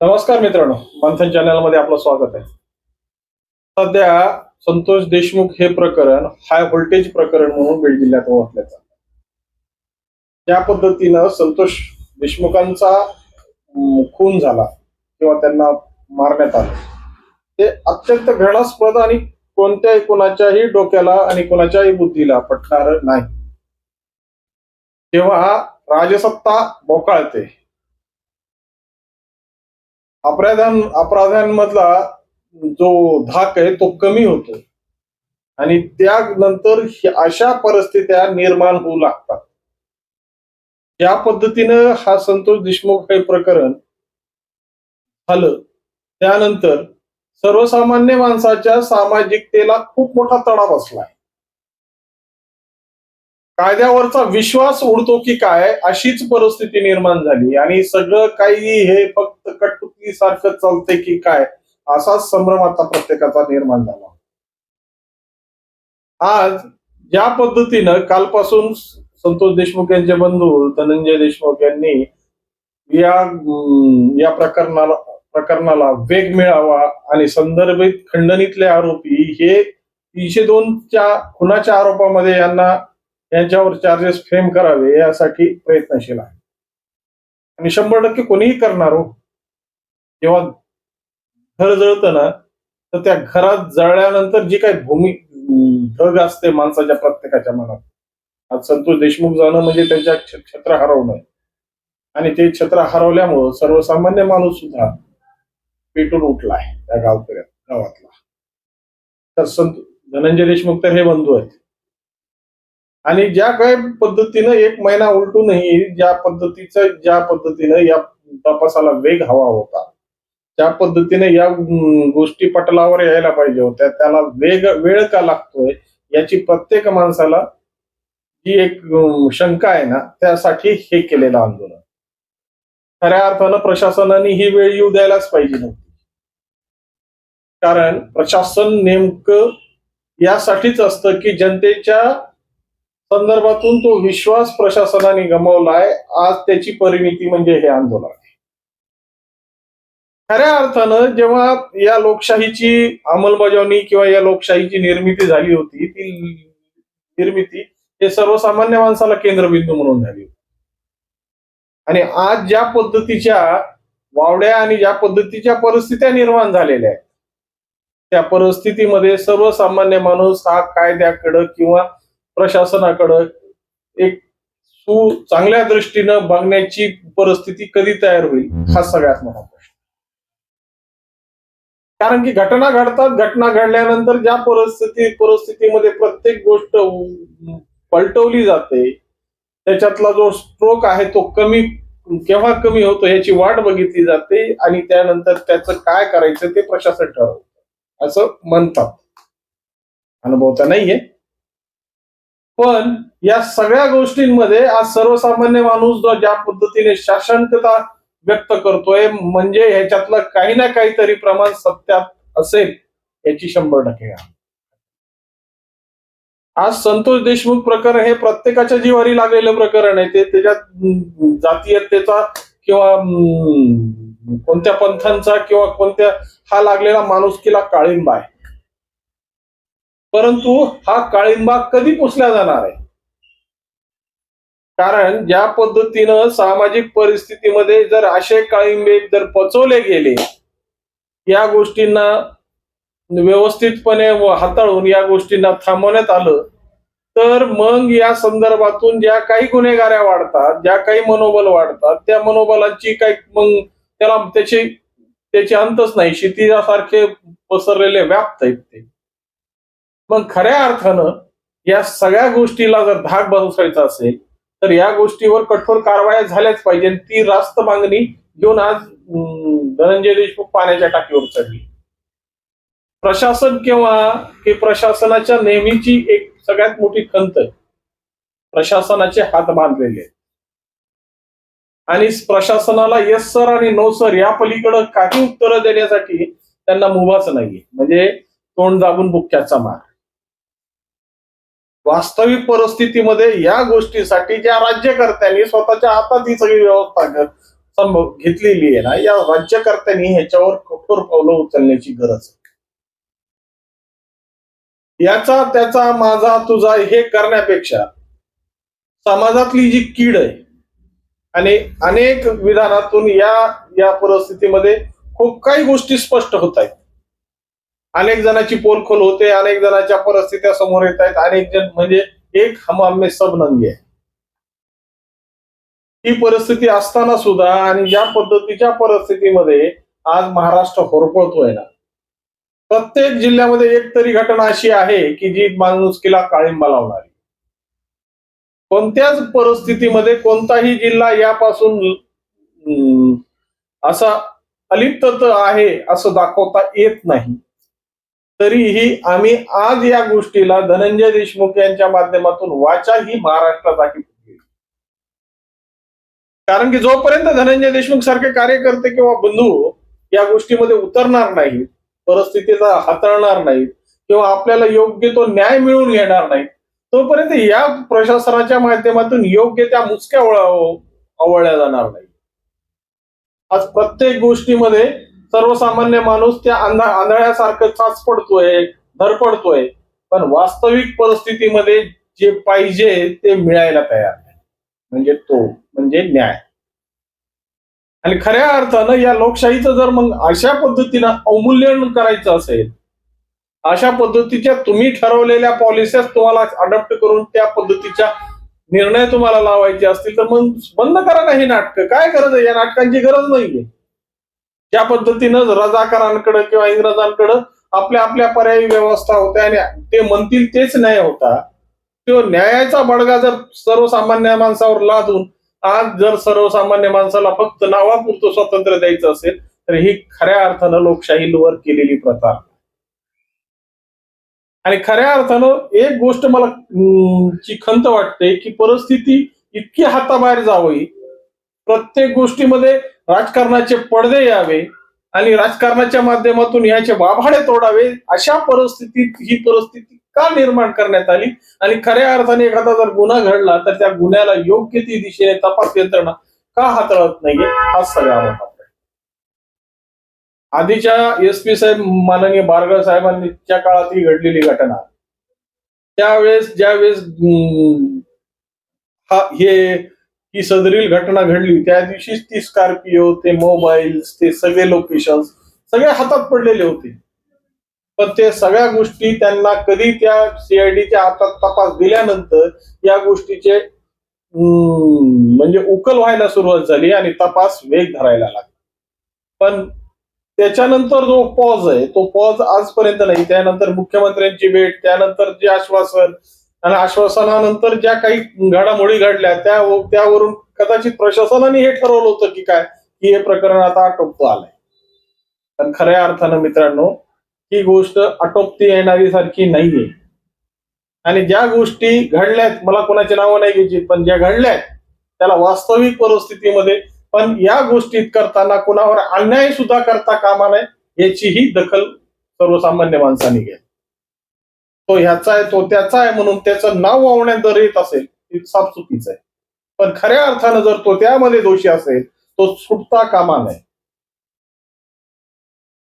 नमस्कार मित्रांनो मंथन चॅनलमध्ये आपलं स्वागत आहे. सध्या संतोष देशमुख हे प्रकरण हाय व्होल्टेज प्रकरण म्हणून बीड जिल्ह्यात ओळखलं जात. ज्या पद्धतीनं संतोष देशमुखांचा खून झाला किंवा त्यांना मारण्यात आलं ते अत्यंत घृणास्पद आणि कोणत्याही कोणाच्याही डोक्याला आणि कोणाच्याही बुद्धीला पटणार नाही. तेव्हा राजसत्ता बोकाळते अपराधां अपराधांमधला जो धाक आहे तो कमी होतो. आणि त्यानंतर अशा परिस्थित्या निर्माण होऊ लागतात. या पद्धतीनं हा संतोष देशमुख हे प्रकरण झालं त्यानंतर सर्वसामान्य माणसाच्या सामाजिकतेला खूप मोठा तडा बसलाय. कायद्यावरचा विश्वास उडतो की काय अशीच परिस्थिती निर्माण झाली. आणि सगळं काही हे फक्त कटपुतली सारखं चालतंय की काय असाच संभ्रम आता प्रत्येकाचा निर्माण झाला. आज ज्या पद्धतीनं कालपासून संतोष देशमुख यांचे बंधू धनंजय देशमुख यांनी या या प्रकरणाला प्रकरणाला वेग मिळावा आणि संदर्भित खंडणीतले आरोपी हे तीनशे दोनच्या खुनाच्या आरोपामध्ये यांना यांच्यावर चार्जेस फ्रेम करावे यासाठी प्रयत्नशील आहे. आणि शंभर टक्के कोणीही करणार हो. जेव्हा घर जळतं ना तर त्या घरात जळल्यानंतर जी काही भूमी अं, धग असते माणसाच्या प्रत्येकाच्या मनात. आज संतोष देशमुख जाणं म्हणजे त्यांच्या क्ष- छत्र हरवणं. आणि ते छत्र हरवल्यामुळं सर्वसामान्य माणूस सुद्धा पेटून उठला आहे त्या गावकऱ्या गावातला. तर संत धनंजय देशमुख तर हे बंधू आहेत. आणि ज्या काय पद्धतीनं एक महिना उलटूनही ज्या पद्धतीचं ज्या पद्धतीनं या तपासाला वेग हवा होता ज्या पद्धतीने या गोष्टी पटलावर यायला पाहिजे होत्या. त्याला वेग वेळ का लागतोय याची प्रत्येक माणसाला जी एक शंका आहे ना त्यासाठी हे केलेलं आंदोलन. खऱ्या अर्थानं प्रशासनाने ही वेळ येऊ द्यायलाच पाहिजे नव्हती. कारण प्रशासन नेमकं यासाठीच असतं की जनतेच्या संदर्भातून तो विश्वास प्रशासनाने गमावलाय. आज त्याची परिणिती म्हणजे हे आंदोलन. आहे खऱ्या अर्थानं जेव्हा या लोकशाहीची अंमलबजावणी किंवा या लोकशाहीची निर्मिती झाली होती ती निर्मिती हे सर्वसामान्य माणसाला केंद्रबिंदू म्हणून झाली होती. आणि आज ज्या पद्धतीच्या वावड्या आणि ज्या पद्धतीच्या परिस्थित्या निर्माण झालेल्या आहेत त्या परिस्थितीमध्ये सर्वसामान्य माणूस हा कायद्याकडं किंवा प्रशासनाकडं एक सु चांगल्या दृष्टीनं बघण्याची परिस्थिती कधी तयार होईल हा सगळ्यात मोठा प्रश्न. कारण की घटना घडतात घटना घडल्यानंतर ज्या परिस्थिती परिस्थितीमध्ये प्रत्येक गोष्ट पलटवली जाते त्याच्यातला जो स्ट्रोक आहे तो कमी केव्हा कमी होतो याची वाट बघितली जाते आणि त्यानंतर त्याचं काय करायचं ते प्रशासन ठरवतं. असं म्हणतात. अनुभवता नाहीये. पण या सगळ्या गोष्टींमध्ये आज सर्वसामान्य माणूस जो ज्या पद्धतीने शासनकता व्यक्त करतोय म्हणजे ह्याच्यातलं काही ना काहीतरी प्रमाण सत्यात असेल याची शंभर टक्के आज संतोष देशमुख प्रकरण हे प्रत्येकाच्या जिवारी लागलेलं प्रकरण आहे. ते त्याच्यात जातीयतेचा किंवा कोणत्या पंथांचा किंवा कोणत्या हा लागलेला माणुसकीला काळिंबा आहे. परंतु हा काळिंबा कधी पुसला जाणार आहे? कारण ज्या पद्धतीनं सामाजिक परिस्थितीमध्ये जर असे काळिंबे जर पचवले गेले या गोष्टींना व्यवस्थितपणे हाताळून या गोष्टींना थांबवण्यात आलं तर मग या संदर्भातून ज्या काही गुन्हेगाऱ्या वाढतात ज्या काही मनोबल वाढतात त्या मनोबलाची काही मग त्याला त्याची त्याचे अंतच नाही. क्षितिजासारखे पसरलेले व्याप्त आहेत ते. मग खऱ्या अर्थानं या सगळ्या गोष्टीला जर धाक बसवायचा असेल तर या गोष्टीवर कठोर कारवाया झाल्याच पाहिजे. ती रास्त मागणी घेऊन आज धनंजय देशमुख पाण्याच्या टाकीवर चढली. प्रशासन किंवा की प्रशासनाच्या नेहमीची एक सगळ्यात मोठी खंत प्रशासनाचे हात बांधलेले आणि प्रशासनाला येस सर आणि नो सर या पलीकडं काही उत्तरं देण्यासाठी त्यांना मुभाच नाहीये. म्हणजे तोंड दाबून बुक्क्याचा मार. वास्तविक परिस्थितीमध्ये या गोष्टीसाठी ज्या राज्यकर्त्यांनी स्वतःच्या हातात ही सगळी व्यवस्था संभव घेतलेली आहे ना या राज्यकर्त्यांनी ह्याच्यावर कठोर पावलं उचलण्याची गरज आहे. याचा त्याचा माझा तुझा हे करण्यापेक्षा समाजातली जी कीड आहे आणि अनेक विधानातून या या परिस्थितीमध्ये खूप काही गोष्टी स्पष्ट होत आहेत. अनेक जणांची पोलखोल होते अनेक जणांच्या परिस्थित्या समोर येत आहेत अनेक जण म्हणजे एक हम में सब नंगे. आहे ही परिस्थिती असताना सुद्धा आणि या पद्धतीच्या परिस्थितीमध्ये आज महाराष्ट्र होरपळतोय ना. प्रत्येक जिल्ह्यामध्ये एक तरी घटना अशी आहे की जी माणुसकीला काळिंबा लावणारी. कोणत्याच परिस्थितीमध्ये कोणताही जिल्हा यापासून अं, असा अलिप्त आहे असं दाखवता येत नाही. तरीही आम्ही आज या गोष्टीला धनंजय देशमुख यांच्या माध्यमातून वाचा ही महाराष्ट्रात आहे कारण की जोपर्यंत धनंजय देशमुख सारखे कार्यकर्ते किंवा बंधू या गोष्टीमध्ये उतरणार नाहीत परिस्थितीचा हाताळणार नाहीत किंवा आपल्याला योग्य तो न्याय मिळवून घेणार नाहीत तोपर्यंत या प्रशासनाच्या माध्यमातून योग्य त्या मुसक्या आवळल्या जाणार नाही आज प्रत्येक गोष्टीमध्ये सर्वसामान्य माणूस त्या आंधळ्यासारखं चाच पडतोय धरपडतोय पण वास्तविक परिस्थितीमध्ये जे पाहिजे ते मिळायला तयार नाही. म्हणजे तो म्हणजे न्याय. आणि खऱ्या अर्थानं या लोकशाहीचं जर मग अशा पद्धतीनं अवमूल्यन करायचं असेल अशा पद्धतीच्या तुम्ही ठरवलेल्या पॉलिसीज तुम्हाला अडॉप्ट करून त्या पद्धतीच्या निर्णय तुम्हाला लावायचे असतील तर मग बंद करा ना ही नाटकं. काय गरज आहे? या नाटकांची गरज नाहीये. ज्या पद्धतीनं रजाकारांकडे किंवा इंग्रजांकडे आपल्या आपल्या पर्यायी व्यवस्था होत्या आणि ते म्हणतील तेच न्याय होता तो न्यायाचा बडगा जर सर्वसामान्य माणसावर लादून आज जर सर्वसामान्य माणसाला फक्त नावापुरतं स्वातंत्र्य द्यायचं असेल तर ही खऱ्या अर्थानं लोकशाहीवर केलेली प्रथा. आणि खऱ्या अर्थानं एक गोष्ट मला ची खंत वाटते की परिस्थिती इतकी हाताबाहेर जावी प्रत्येक गोष्टीमध्ये राजकारणाचे पडदे यावे आणि राजकारणाच्या माध्यमातून याचे वाभाडे तोडावे अशा परिस्थितीत ही परिस्थिती का निर्माण करण्यात आली? आणि खऱ्या अर्थाने एखादा जर गुन्हा घडला तर त्या गुन्ह्याला योग्य ती दिशेने तपास यंत्रणा का हाताळत नाहीये? हा सगळा आधीच्या एस पी साहेब माननीय बारगळ साहेबांच्या काळात ही घडलेली घटना. त्यावेळेस ज्यावेळेस अं, हा हे ही सदरील घटना घडली. त्या दिवशीच ती स्कॉर्पिओ ते मोबाईल्स ते सगळे लोकेशन सगळे हातात पडलेले होते. पण ते सगळ्या गोष्टी त्यांना कधी त्या सीआयडीच्या हातात तपास दिल्यानंतर या गोष्टीचे म्हणजे उकल व्हायला सुरुवात झाली आणि तपास वेग धरायला लागला. पण त्याच्यानंतर जो पॉज आहे तो पॉज आजपर्यंत नाही. त्यानंतर मुख्यमंत्र्यांची भेट त्यानंतर जे आश्वासन आणि आश्वासनानंतर ज्या काही घडामोडी घडल्या त्या त्यावरून कदाचित प्रशासनाने हे ठरवलं होतं की काय की हे प्रकरण आता आटोपतो आलंय. पण खऱ्या अर्थानं मित्रांनो ही गोष्ट आटोपती येणारी सारखी नाहीये. आणि ज्या गोष्टी घडल्यात मला कोणाची नावं नाही घ्यायची पण ज्या घडल्यात त्याला वास्तविक परिस्थितीमध्ये पण या गोष्टीत करताना कुणावर अन्याय सुद्धा करता कामा नये याचीही दखल सर्वसामान्य माणसांनी घ्या तो ह्याचा आहे तो त्याचा आहे म्हणून त्याचं नाव वावण्यात जर येत असेल ते साफ चुकीचं आहे. पण खऱ्या अर्थानं जर तो त्यामध्ये दोषी असेल तो सुटता कामा नये.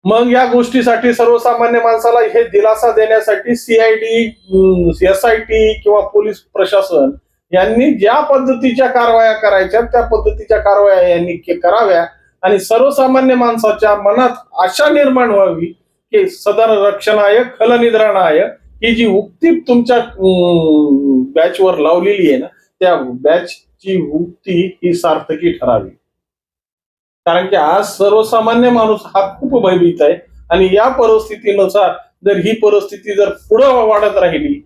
मग या गोष्टीसाठी सर्वसामान्य माणसाला हे दिलासा देण्यासाठी सीआयडी एसआयटी किंवा पोलीस प्रशासन यांनी ज्या पद्धतीच्या कारवाया करायच्या त्या पद्धतीच्या कारवाया यांनी कराव्या आणि सर्वसामान्य माणसाच्या मनात आशा निर्माण व्हावी की सदर रक्षणाय खलनिद्राणाय ही जी उक्ती तुमच्या बॅचवर लावलेली आहे ना त्या बॅचची उक्ती ही सार्थकी ठरावी. कारण की आज सर्वसामान्य माणूस हा खूप भयभीत आहे आणि या परिस्थितीनुसार जर ही परिस्थिती जर पुढे वाढत राहिली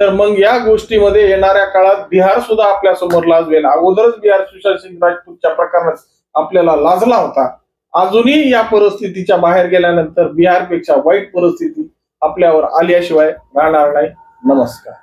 तर मग या गोष्टीमध्ये येणाऱ्या काळात बिहार सुद्धा आपल्यासमोर लाजवेल. अगोदरच बिहार सुशांत सिंग राजपूतच्या प्रकरणात आपल्याला लाजला होता. अजूनही या परिस्थितीच्या बाहेर गेल्यानंतर बिहारपेक्षा वाईट परिस्थिती आपल्यावर आल्याशिवाय राहणार नाही. नमस्कार.